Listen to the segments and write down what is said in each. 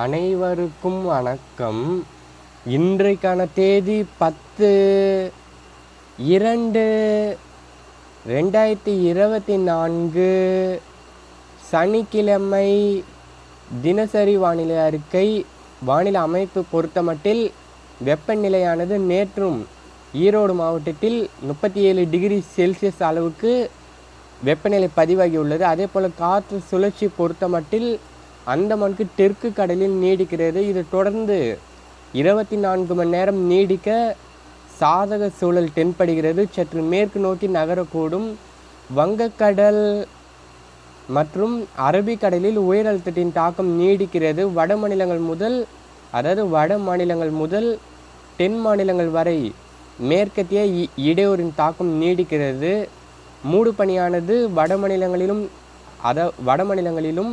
அனைவருக்கும் வணக்கம். இன்றைக்கான தேதி பத்து இரண்டு ரெண்டாயிரத்தி இருபத்தி நான்கு சனிக்கிழமை தினசரி வானிலை அறிக்கை. வானிலை அமைப்பு பொறுத்தமட்டில் வெப்பநிலையானது நேற்றும் ஈரோடு மாவட்டத்தில் முப்பத்தி ஏழு டிகிரி செல்சியஸ் அளவுக்கு வெப்பநிலை பதிவாகியுள்ளது. அதே போல் காற்று சுழற்சி பொறுத்தமட்டில் அந்தமானுக்கு தெற்கு கடலில் நீடிக்கிறது. இது தொடர்ந்து இருபத்தி நான்கு மணி நேரம் நீடிக்க சாதக சூழல் தென்படுகிறது. சற்று மேற்கு நோக்கி நகரக்கூடும். வங்கக்கடல் மற்றும் அரபிக்கடலில் உயரழுத்தத்தின் தாக்கம் நீடிக்கிறது. வட மாநிலங்கள் முதல் அதாவது வட மாநிலங்கள் முதல் தென் மாநிலங்கள் வரை மேற்கத்திய இ- இடையூறின் தாக்கம் நீடிக்கிறது. மூடு பனியானது வட மாநிலங்களிலும் அத வட மாநிலங்களிலும்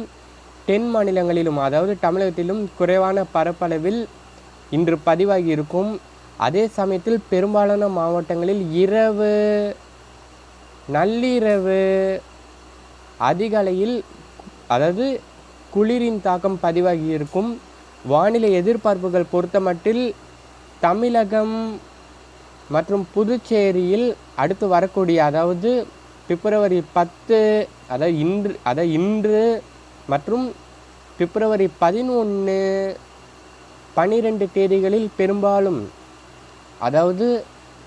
தென் மாநிலங்களிலும் அதாவது தமிழகத்திலும் குறைவான பரப்பளவில் இன்று பதிவாகி இருக்கும். அதே சமயத்தில் பெரும்பாலான மாவட்டங்களில் இரவு நள்ளிரவு அதிகாலையில் அதாவது குளிரின் தாக்கம் பதிவாகி இருக்கும். வானிலை எதிர்பார்ப்புகள் பொறுத்தமட்டில் தமிழகம் மற்றும் புதுச்சேரியில் அடுத்து வரக்கூடிய அதாவது பிப்ரவரி பத்து அதாவது இன்று அதாவது இன்று மற்றும் பிப்ரவரி பதினொன்று பன்னிரெண்டு தேதிகளில் பெரும்பாலும் அதாவது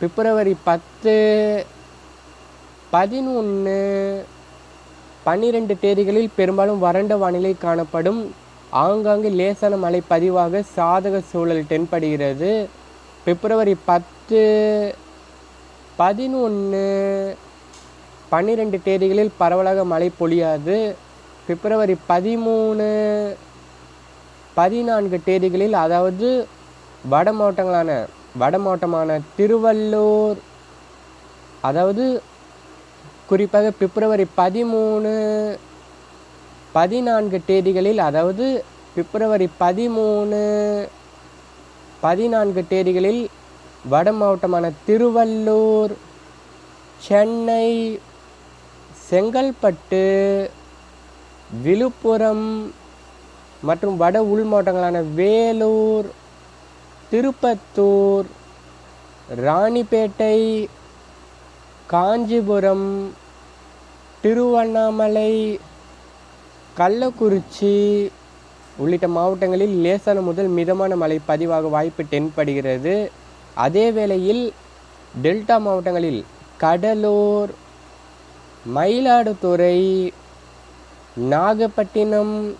பிப்ரவரி பத்து பதினொன்று பன்னிரெண்டு தேதிகளில் பெரும்பாலும் வறண்ட வானிலை காணப்படும். ஆங்காங்கு லேசான மழை பதிவாக சாதக சூழல் தென்படுகிறது. பிப்ரவரி பத்து பதினொன்று பன்னிரெண்டு தேதிகளில் பரவலாக மழை பொழியாது. பிப்ரவரி பதிமூணு பதினான்கு தேதிகளில் அதாவது வட மாவட்டங்களான வட மாவட்டமான திருவள்ளூர் அதாவது குறிப்பாக பிப்ரவரி பதிமூணு பதினான்கு தேதிகளில் அதாவது பிப்ரவரி பதிமூணு பதினான்கு தேதிகளில் வட மாவட்டமான திருவள்ளூர் சென்னை செங்கல்பட்டு விழுப்புரம் மற்றும் வட உள் மாவட்டங்களான வேலூர் திருப்பத்தூர் ராணிப்பேட்டை காஞ்சிபுரம் திருவண்ணாமலை கள்ளக்குறிச்சி உள்ளிட்ட மாவட்டங்களில் லேசான முதல் மிதமான மழை பதிவாக வாய்ப்பு தென்படுகிறது. அதே வேளையில் டெல்டா மாவட்டங்களில் கடலூர் மயிலாடுதுறை நாகப்பட்டினம்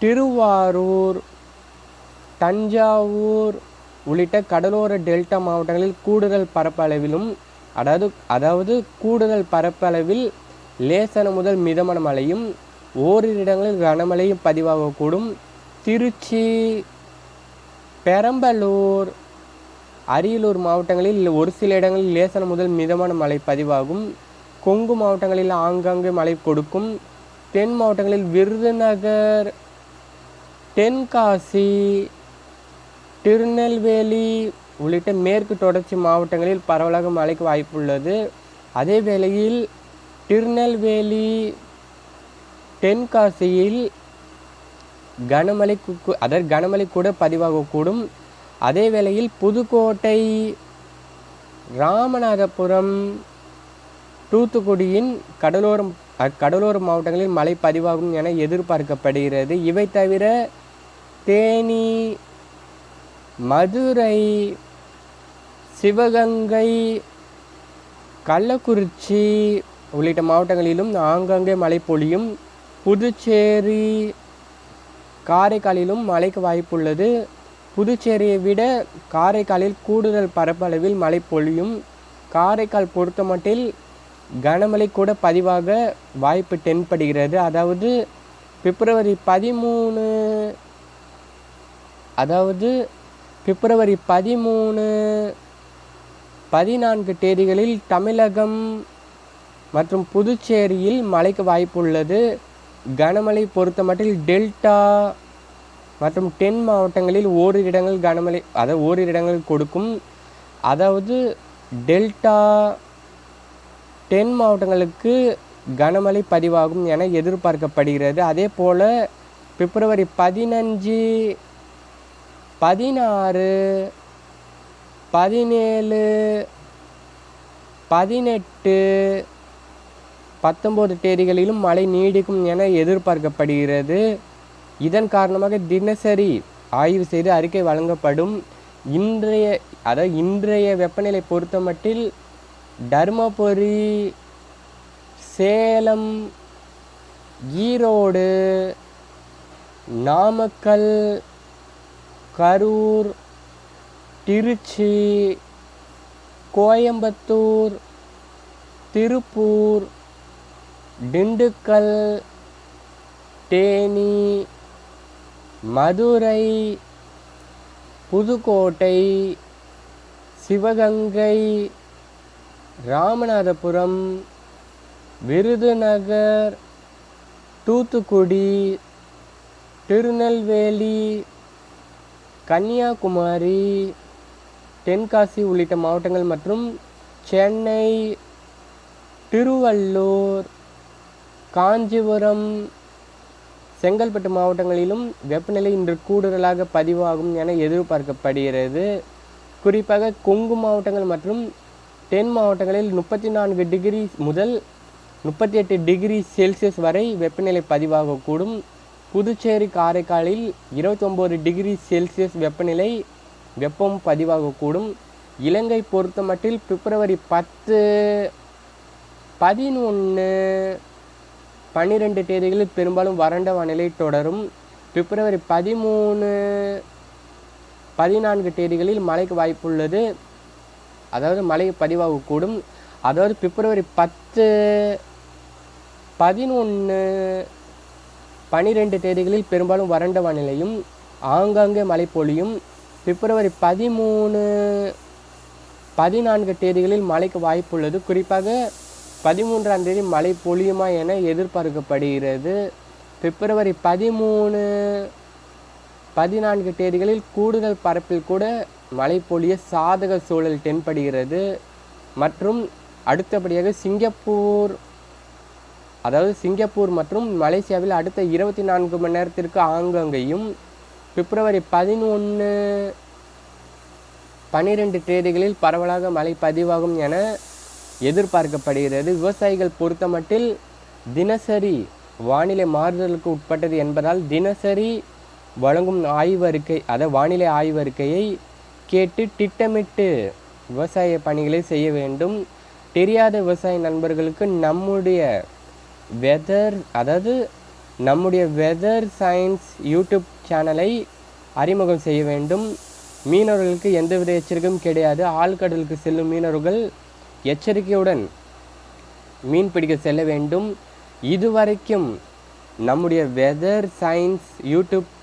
திருவாரூர் தஞ்சாவூர் உள்ளிட்ட கடலோர டெல்டா மாவட்டங்களில் கூடுதல் பரப்பளவிலும் அதாவது அதாவது கூடுதல் பரப்பளவில் லேசன முதல் மிதமான மழையும் ஓரிரு இடங்களில் கனமழையும் பதிவாகக்கூடும். திருச்சி பெரம்பலூர் அரியலூர் மாவட்டங்களில் ஒரு சில இடங்களில் லேசன முதல் மிதமான மழை பதிவாகும். கொங்கு மாவட்டங்களில் ஆங்காங்கே மழை கொடுக்கும். தென் மாவட்டங்களில் விருதுநகர் தென்காசி திருநெல்வேலி உள்ளிட்ட மேற்கு தொடர்ச்சி மாவட்டங்களில் பரவலாக மழைக்கு வாய்ப்புள்ளது. அதே வேளையில் திருநெல்வேலி தென்காசியில் கனமழை கு- அதாவது கனமழை கூட பதிவாகக்கூடும். அதே வேளையில் புதுக்கோட்டை ராமநாதபுரம் தூத்துக்குடியின் கடலோரம் கடலோர மாவட்டங்களில் மழை பதிவாகும் என எதிர்பார்க்கப்படுகிறது. இவை தவிர தேனி மதுரை சிவகங்கை கள்ளக்குறிச்சி உள்ளிட்ட மாவட்டங்களிலும் ஆங்காங்கே மழை பொழியும். புதுச்சேரி காரைக்காலிலும் மழைக்கு வாய்ப்புள்ளது. புதுச்சேரியை விட காரைக்காலில் கூடுதல் பரப்பளவில் மழை பொழியும். காரைக்கால் பொறுத்தமட்டில் கனமழை கூட பதிவாக வாய்ப்பு தென்படுகிறது. அதாவது பிப்ரவரி பதிமூணு அதாவது பிப்ரவரி பதிமூணு பதினான்கு தேதிகளில் தமிழகம் மற்றும் புதுச்சேரியில் மழைக்கு வாய்ப்புள்ளது. கனமழை பொறுத்தமட்டில் டெல்டா மற்றும் தென் மாவட்டங்களில் ஓரிரு இடங்கள் கனமழை அதாவது ஓரிரு இடங்கள் கொடுக்கும். அதாவது டெல்டா தென் மாவட்டங்களுக்கு கனமழை பதிவாகும் என எதிர்பார்க்கப்படுகிறது. அதே போல் பிப்ரவரி பதினஞ்சு பதினாறு பதினேழு பதினெட்டு பத்தொம்போது தேதிகளிலும் மழை நீடிக்கும் என எதிர்பார்க்கப்படுகிறது. இதன் காரணமாக தினசரி ஆய்வு செய்து அறிக்கை வழங்கப்படும். இன்றைய அதாவது இன்றைய வெப்பநிலை பொறுத்தமட்டில் தருமபுரி சேலம் ஈரோடு நாமக்கல் கரூர் திருச்சி கோயம்புத்தூர் திருப்பூர் திண்டுக்கல் தேனி மதுரை புதுக்கோட்டை சிவகங்கை ராமநாதபுரம் விருதுநகர் தூத்துக்குடி திருநெல்வேலி கன்னியாகுமரி தென்காசி உள்ளிட்ட மாவட்டங்கள் மற்றும் சென்னை திருவள்ளூர் காஞ்சிபுரம் செங்கல்பட்டு மாவட்டங்களிலும் வெப்பநிலை இன்று கூடுதலாக பதிவாகும் என எதிர்பார்க்கப்படுகிறது. குறிப்பாக கொங்கு மாவட்டங்கள் மற்றும் தென் மாவட்டங்களில் முப்பத்தி நான்கு டிகிரி முதல் முப்பத்தி எட்டு டிகிரி செல்சியஸ் வரை வெப்பநிலை பதிவாகக்கூடும். புதுச்சேரி காரைக்காலில் இருபத்தொம்போது டிகிரி செல்சியஸ் வெப்பநிலை வெப்பம் பதிவாகக்கூடும். இலங்கை பொறுத்தமட்டில் பிப்ரவரி பத்து பதினொன்று பன்னிரெண்டு தேதிகளில் பெரும்பாலும் வறண்ட வானிலை தொடரும். பிப்ரவரி பதிமூணு பதினான்கு தேதிகளில் மழைக்கு வாய்ப்புள்ளது. அதாவது மழை பதிவாகக்கூடும் அதாவது பிப்ரவரி பத்து பதினொன்று பனிரெண்டு தேதிகளில் பெரும்பாலும் வறண்ட வானிலையும் ஆங்காங்கே மழை பொழியும். பிப்ரவரி பதிமூணு பதினான்கு தேதிகளில் மழைக்கு வாய்ப்புள்ளது குறிப்பாக பதிமூன்றாம் தேதி மழை பொழியுமா என எதிர்பார்க்கப்படுகிறது. பிப்ரவரி பதிமூணு பதினான்கு தேதிகளில் கூடுதல் பரப்பில் கூட மழை பொழிய சாதக சூழல் தென்படுகிறது. மற்றும் அடுத்தபடியாக சிங்கப்பூர் அதாவது சிங்கப்பூர் மற்றும் மலேசியாவில் அடுத்த இருபத்தி நான்கு மணி நேரத்திற்கு ஆங்காங்கேயும் பிப்ரவரி பதினொன்று பன்னிரெண்டு தேதிகளில் பரவலாக மழை பதிவாகும் என எதிர்பார்க்கப்படுகிறது. விவசாயிகள் பொறுத்தமட்டில் தினசரி வானிலை மாறுதலுக்கு உட்பட்டது என்பதால் தினசரி வழங்கும் ஆய்வறிக்கை அதாவது வானிலை ஆய்வறிக்கையை கேட்டு திட்டமிட்டு விவசாய பணிகளை செய்ய வேண்டும். தெரியாத விவசாய நண்பர்களுக்கு நம்முடைய வெதர் அதாவது நம்முடைய வெதர் சயின்ஸ் யூடியூப் சேனலை அறிமுகம் செய்ய வேண்டும். மீனவர்களுக்கு எந்தவித எச்சரிக்கையும் கிடையாது. ஆழ்கடலுக்கு செல்லும் மீனவர்கள் எச்சரிக்கையுடன் மீன் பிடிக்க செல்ல வேண்டும். இதுவரைக்கும் நம்முடைய வெதர் சயின்ஸ் யூடியூப்